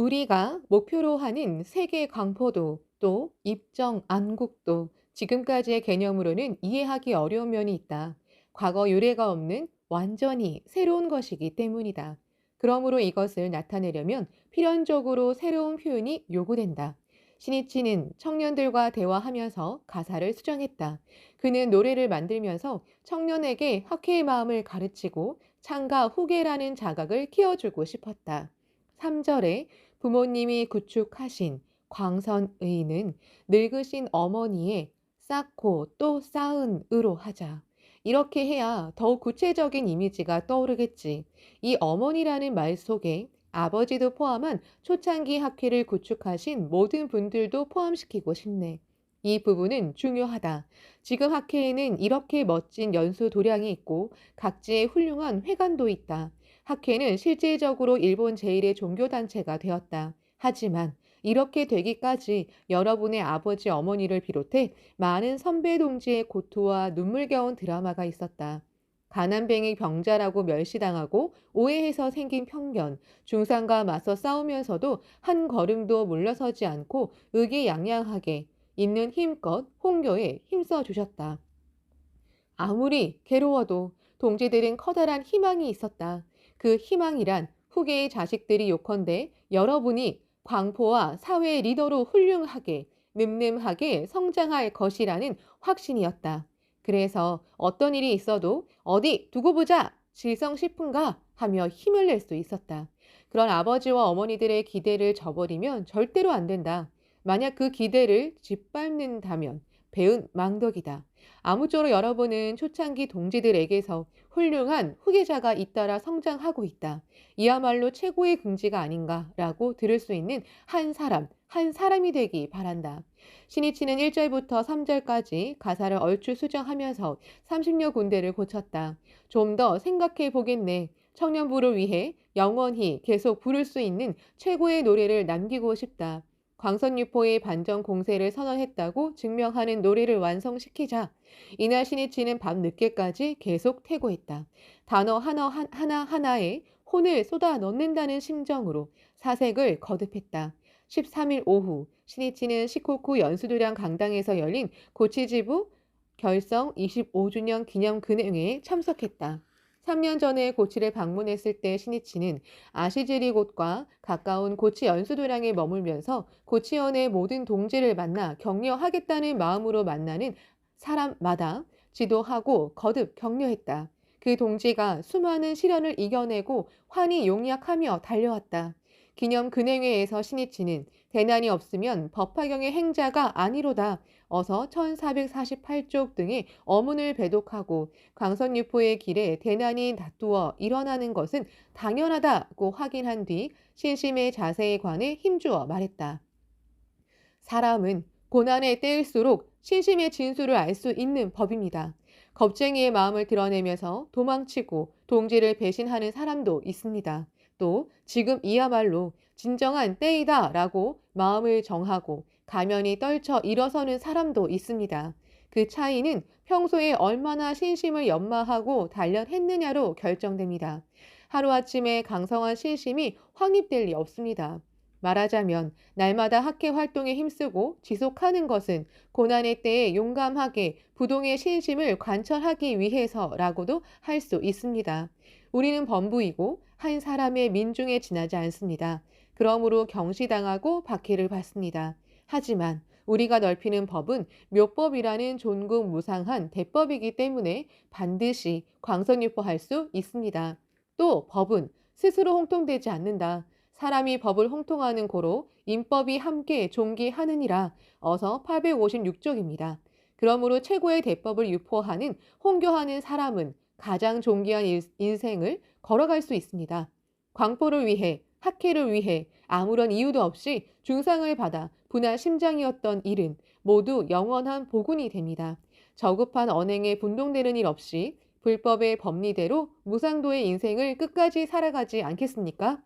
우리가 목표로 하는 세계 광포도 또 입정 안국도 지금까지의 개념으로는 이해하기 어려운 면이 있다. 과거 유래가 없는 완전히 새로운 것이기 때문이다. 그러므로 이것을 나타내려면 필연적으로 새로운 표현이 요구된다. 신이치는 청년들과 대화하면서 가사를 수정했다. 그는 노래를 만들면서 청년에게 학회의 마음을 가르치고 창가 후계라는 자각을 키워주고 싶었다. 3절에 부모님이 구축하신 광선의는 늙으신 어머니의 쌓고 또 쌓은으로 하자. 이렇게 해야 더욱 구체적인 이미지가 떠오르겠지. 이 어머니라는 말 속에 아버지도 포함한 초창기 학회를 구축하신 모든 분들도 포함시키고 싶네. 이 부분은 중요하다. 지금 학회에는 이렇게 멋진 연수 도량이 있고 각지의 훌륭한 회관도 있다. 학회는 실질적으로 일본 제1의 종교단체가 되었다. 하지만 이렇게 되기까지 여러분의 아버지 어머니를 비롯해 많은 선배 동지의 고토와 눈물겨운 드라마가 있었다. 가난뱅이 병자라고 멸시당하고 오해해서 생긴 편견, 중상과 맞서 싸우면서도 한 걸음도 물러서지 않고 의기양양하게 있는 힘껏 홍교에 힘써 주셨다. 아무리 괴로워도 동지들은 커다란 희망이 있었다. 그 희망이란 후계의 자식들이 요컨대 여러분이 광포와 사회 리더로 훌륭하게 늠름하게 성장할 것이라는 확신이었다. 그래서 어떤 일이 있어도 어디 두고 보자 질성 싶은가 하며 힘을 낼 수 있었다. 그런 아버지와 어머니들의 기대를 저버리면 절대로 안 된다. 만약 그 기대를 짓밟는다면 배은 망덕이다. 아무쪼록 여러분은 초창기 동지들에게서 훌륭한 후계자가 잇따라 성장하고 있다. 이야말로 최고의 긍지가 아닌가라고 들을 수 있는 한 사람, 한 사람이 되기 바란다. 신이치는 1절부터 3절까지 가사를 얼추 수정하면서 30여 군데를 고쳤다. 좀 더 생각해 보겠네. 청년부를 위해 영원히 계속 부를 수 있는 최고의 노래를 남기고 싶다. 광선유포의 반전 공세를 선언했다고 증명하는 노래를 완성시키자 이날 신이치는 밤 늦게까지 계속 태고했다. 단어 하나, 하나 하나에 혼을 쏟아 넣는다는 심정으로 사색을 거듭했다. 13일 오후 신이치는 시코쿠 연수도량 강당에서 열린 고치지부 결성 25주년 기념 근행회에 참석했다. 3년 전에 고치를 방문했을 때 신이치는 아시지리 곳과 가까운 고치 연수도량에 머물면서 고치원의 모든 동지를 만나 격려하겠다는 마음으로 만나는 사람마다 지도하고 거듭 격려했다. 그 동지가 수많은 시련을 이겨내고 환히 용약하며 달려왔다. 기념 근행회에서 신이치는 대난이 없으면 법화경의 행자가 아니로다. 어서 1448쪽 등의 어문을 배독하고 광선유포의 길에 대난이 다투어 일어나는 것은 당연하다고 확인한 뒤 신심의 자세에 관해 힘주어 말했다. 사람은 고난의 때일수록 신심의 진수를 알 수 있는 법입니다. 겁쟁이의 마음을 드러내면서 도망치고 동지를 배신하는 사람도 있습니다. 또 지금 이야말로 진정한 때이다 라고 마음을 정하고 가면이 떨쳐 일어서는 사람도 있습니다. 그 차이는 평소에 얼마나 신심을 연마하고 단련했느냐로 결정됩니다. 하루아침에 강성한 신심이 확립될 리 없습니다. 말하자면 날마다 학회 활동에 힘쓰고 지속하는 것은 고난의 때에 용감하게 부동의 신심을 관철하기 위해서라고도 할 수 있습니다. 우리는 범부이고 한 사람의 민중에 지나지 않습니다. 그러므로 경시당하고 박해를 받습니다. 하지만 우리가 넓히는 법은 묘법이라는 존궁무상한 대법이기 때문에 반드시 광선유포할 수 있습니다. 또 법은 스스로 홍통되지 않는다. 사람이 법을 홍통하는 고로 인법이 함께 존귀하느니라 어서 856쪽입니다. 그러므로 최고의 대법을 유포하는 홍교하는 사람은 가장 존귀한 인생을 걸어갈 수 있습니다. 광포를 위해 학회를 위해 아무런 이유도 없이 중상을 받아 분한 심장이었던 일은 모두 영원한 복운이 됩니다. 저급한 언행에 분동되는 일 없이 불법의 법리대로 무상도의 인생을 끝까지 살아가지 않겠습니까?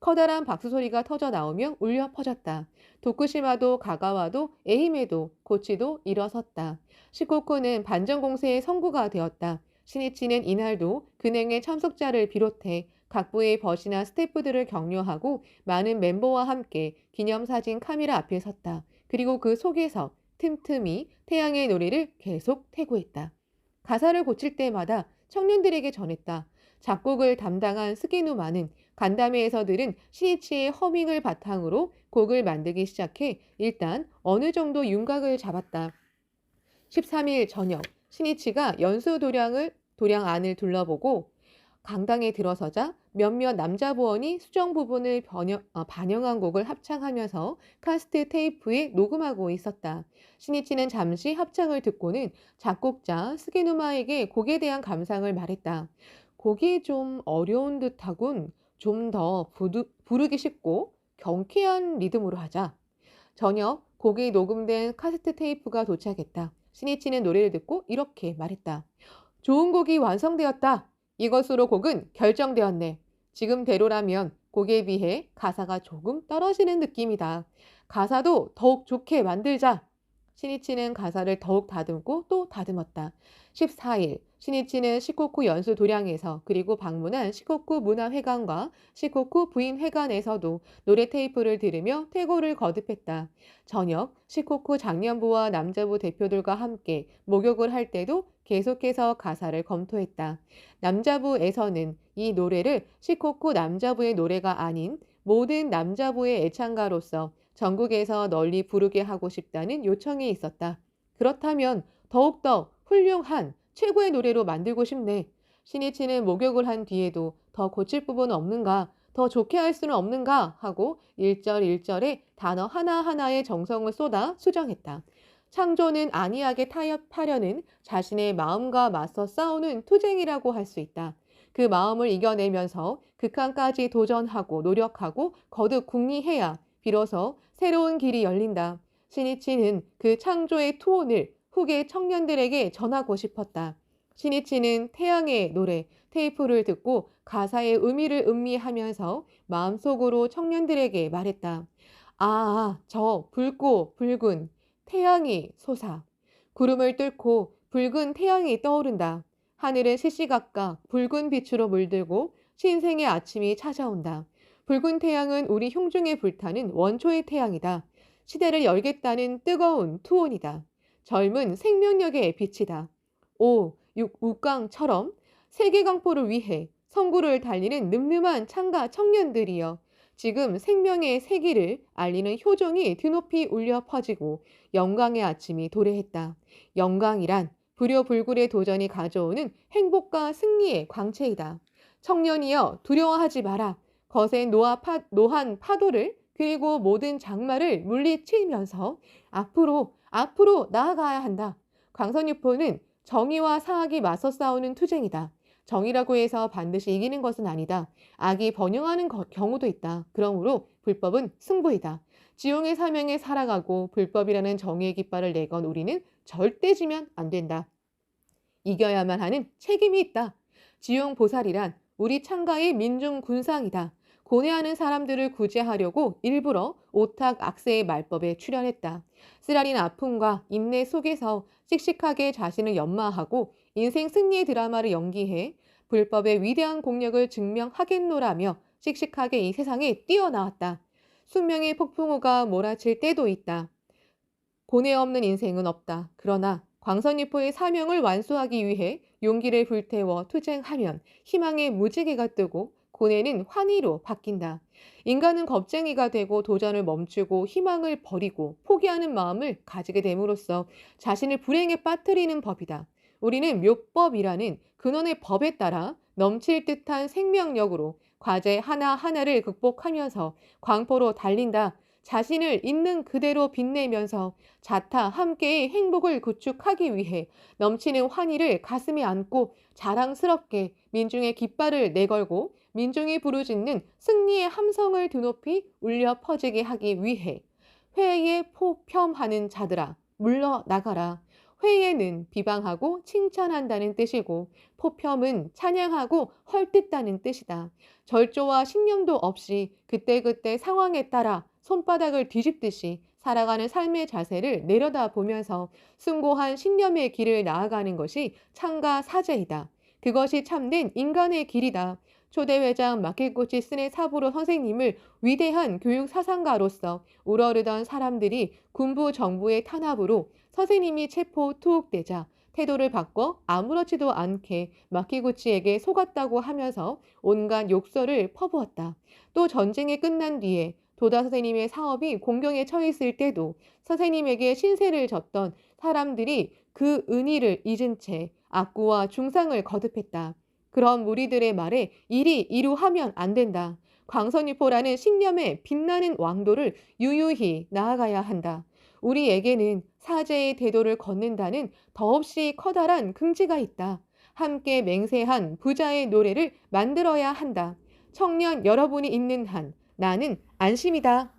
커다란 박수 소리가 터져 나오며 울려 퍼졌다. 도쿠시마도 가가와도 에히메도 고치도 일어섰다. 시코쿠는 반전 공세의 선구가 되었다. 신이치는 이날도 근행의 참석자를 비롯해 각 부의 벗이나 스태프들을 격려하고 많은 멤버와 함께 기념사진 카메라 앞에 섰다. 그리고 그 속에서 틈틈이 태양의 노래를 계속 태고했다. 가사를 고칠 때마다 청년들에게 전했다. 작곡을 담당한 스기누마는 간담회에서 들은 시니치의 허밍을 바탕으로 곡을 만들기 시작해 일단 어느 정도 윤곽을 잡았다. 13일 저녁 시니치가 연수 도량을 도량 안을 둘러보고 강당에 들어서자 몇몇 남자 부원이 수정 부분을 번역, 어, 반영한 곡을 합창하면서 카스트 테이프에 녹음하고 있었다. 신이치는 잠시 합창을 듣고는 작곡자 스게누마에게 곡에 대한 감상을 말했다. 곡이 좀 어려운 듯하군. 좀 더 부르기 쉽고 경쾌한 리듬으로 하자. 저녁 곡이 녹음된 카세트 테이프가 도착했다. 신이치는 노래를 듣고 이렇게 말했다. 좋은 곡이 완성되었다. 이것으로 곡은 결정되었네. 지금 대로라면 곡에 비해 가사가 조금 떨어지는 느낌이다. 가사도 더욱 좋게 만들자. 신이치는 가사를 더욱 다듬고 또 다듬었다. 14일 신이치는 시코쿠 연수 도량에서 그리고 방문한 시코쿠 문화회관과 시코쿠 부인회관에서도 노래 테이프를 들으며 퇴고를 거듭했다. 저녁 시코쿠 장년부와 남자부 대표들과 함께 목욕을 할 때도 계속해서 가사를 검토했다. 남자부에서는 이 노래를 시코쿠 남자부의 노래가 아닌 모든 남자부의 애창가로서 전국에서 널리 부르게 하고 싶다는 요청이 있었다. 그렇다면 더욱더 훌륭한 최고의 노래로 만들고 싶네. 신이치는 목욕을 한 뒤에도 더 고칠 부분은 없는가, 더 좋게 할 수는 없는가 하고 일절일절에 단어 하나하나에 정성을 쏟아 수정했다. 창조는 안이하게 타협하려는 자신의 마음과 맞서 싸우는 투쟁이라고 할 수 있다. 그 마음을 이겨내면서 극한까지 도전하고 노력하고 거듭 궁리해야 비로소 새로운 길이 열린다. 신이치는 그 창조의 투혼을 후계 청년들에게 전하고 싶었다. 신이치는 태양의 노래, 테이프를 듣고 가사의 의미를 음미하면서 마음속으로 청년들에게 말했다. 아, 저 붉고 붉은 태양이 솟아. 구름을 뚫고 붉은 태양이 떠오른다. 하늘은 시시각각 붉은 빛으로 물들고 신생의 아침이 찾아온다. 붉은 태양은 우리 흉중에 불타는 원초의 태양이다. 시대를 열겠다는 뜨거운 투혼이다. 젊은 생명력의 빛이다. 오, 육, 우강처럼 세계 강포를 위해 성구를 달리는 늠름한 창가 청년들이여 지금 생명의 세기를 알리는 효종이 드높이 울려 퍼지고 영광의 아침이 도래했다. 영광이란 불효불굴의 도전이 가져오는 행복과 승리의 광채이다. 청년이여 두려워하지 마라. 거센 노아 파, 노한 파도를 그리고 모든 장마를 물리치면서 앞으로 앞으로 나아가야 한다. 광선유포는 정의와 사악이 맞서 싸우는 투쟁이다. 정의라고 해서 반드시 이기는 것은 아니다. 악이 번영하는 거, 경우도 있다. 그러므로 불법은 승부이다. 지용의 사명에 살아가고 불법이라는 정의의 깃발을 내건 우리는 절대 지면 안 된다. 이겨야만 하는 책임이 있다. 지용 보살이란 우리 창가의 민중 군상이다. 고뇌하는 사람들을 구제하려고 일부러 오탁 악세의 말법에 출연했다. 쓰라린 아픔과 인내 속에서 씩씩하게 자신을 연마하고 인생 승리의 드라마를 연기해 불법의 위대한 공력을 증명하겠노라며 씩씩하게 이 세상에 뛰어나왔다. 숙명의 폭풍우가 몰아칠 때도 있다. 고뇌 없는 인생은 없다. 그러나 광선유포의 사명을 완수하기 위해 용기를 불태워 투쟁하면 희망의 무지개가 뜨고 고뇌는 환희로 바뀐다. 인간은 겁쟁이가 되고 도전을 멈추고 희망을 버리고 포기하는 마음을 가지게 됨으로써 자신을 불행에 빠뜨리는 법이다. 우리는 묘법이라는 근원의 법에 따라 넘칠 듯한 생명력으로 과제 하나하나를 극복하면서 광포로 달린다. 자신을 있는 그대로 빛내면서 자타 함께의 행복을 구축하기 위해 넘치는 환희를 가슴에 안고 자랑스럽게 민중의 깃발을 내걸고 민중이 부르짖는 승리의 함성을 드높이 울려 퍼지게 하기 위해 회의에 포평하는 자들아 물러나가라. 회의에는 비방하고 칭찬한다는 뜻이고 포평은 찬양하고 헐뜯다는 뜻이다. 절조와 신념도 없이 그때그때 상황에 따라 손바닥을 뒤집듯이 살아가는 삶의 자세를 내려다 보면서 숭고한 신념의 길을 나아가는 것이 창가 사제이다. 그것이 참된 인간의 길이다. 초대 회장 마키코치 스네 사부로 선생님을 위대한 교육 사상가로서 우러르던 사람들이 군부 정부의 탄압으로 선생님이 체포 투옥되자 태도를 바꿔 아무렇지도 않게 마키구치에게 속았다고 하면서 온갖 욕설을 퍼부었다. 또 전쟁이 끝난 뒤에 도다 선생님의 사업이 공경에 처했을 때도 선생님에게 신세를 졌던 사람들이 그 은희를 잊은 채 악구와 중상을 거듭했다. 그런 무리들의 말에 일이 이루하면 안 된다. 광선유포라는 신념의 빛나는 왕도를 유유히 나아가야 한다. 우리에게는 사제의 대도를 걷는다는 더없이 커다란 긍지가 있다. 함께 맹세한 부자의 노래를 만들어야 한다. 청년 여러분이 있는 한 나는 안심이다.